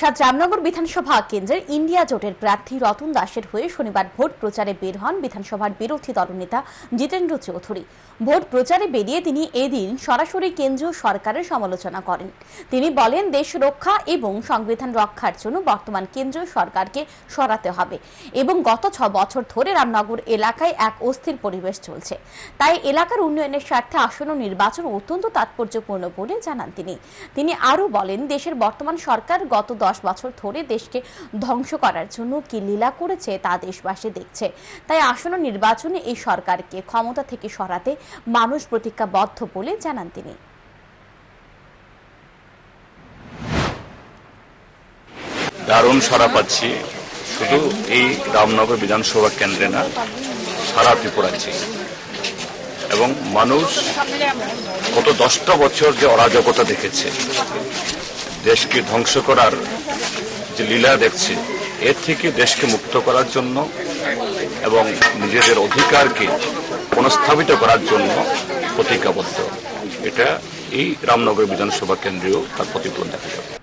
সাত রামনগর বিধানসভা কেন্দ্রের ইন্ডিয়া জোটের প্রার্থী রতন দাসের হয়ে শনিবার ভোট প্রচারে বের হন বিধানসভার বিরোধী দলনেতা জিতেন্দ্র চৌধুরী। ভোট প্রচারে বেরিয়ে তিনি এদিন সরাসরি কেন্দ্রীয় সরকারের সমালোচনা করেন। তিনি বলেন, দেশ রক্ষা এবং সংবিধান রক্ষার জন্য বর্তমান কেন্দ্রীয় সরকারকে সরাতে হবে এবং গত ছ বছর ধরে রামনগর এলাকায় এক অস্থির পরিবেশ চলছে। তাই এলাকার উন্নয়নের স্বার্থে আসন্ন নির্বাচন অত্যন্ত তাৎপর্যপূর্ণ বলে জানান তিনি। তিনি আরও বলেন, দেশের বর্তমান সরকার গত দশ বছর ধরে দেশকে ধ্বংস করার জন্য কি লীলা করেছে তা দেশবাসী দেখছে। তাই আসন্ন নির্বাচনে এই সরকারকে ক্ষমতা থেকে সরাতে মানুষ প্রতিজ্ঞাবদ্ধ বলে জানান তিনি। দারুণ সারা পাচ্ছি। শুধু এই রামনগর বিধানসভা কেন্দ্রে না, সারা ত্রিপুরাচ্ছি এবং মানুষ গত দশটা বছর যে অরাজকতা দেখেছে। দেশকে ধ্বংস করার যে লীলা দেখছে, এর থেকে দেশকে মুক্ত করার জন্য এবং নিজেদের অধিকারকে পুনঃস্থাপিত করার জন্য প্রতিজ্ঞাবদ্ধ। এটা এই রামনগর বিধানসভা কেন্দ্রেও তার প্রতিফলন দেখা যাবে।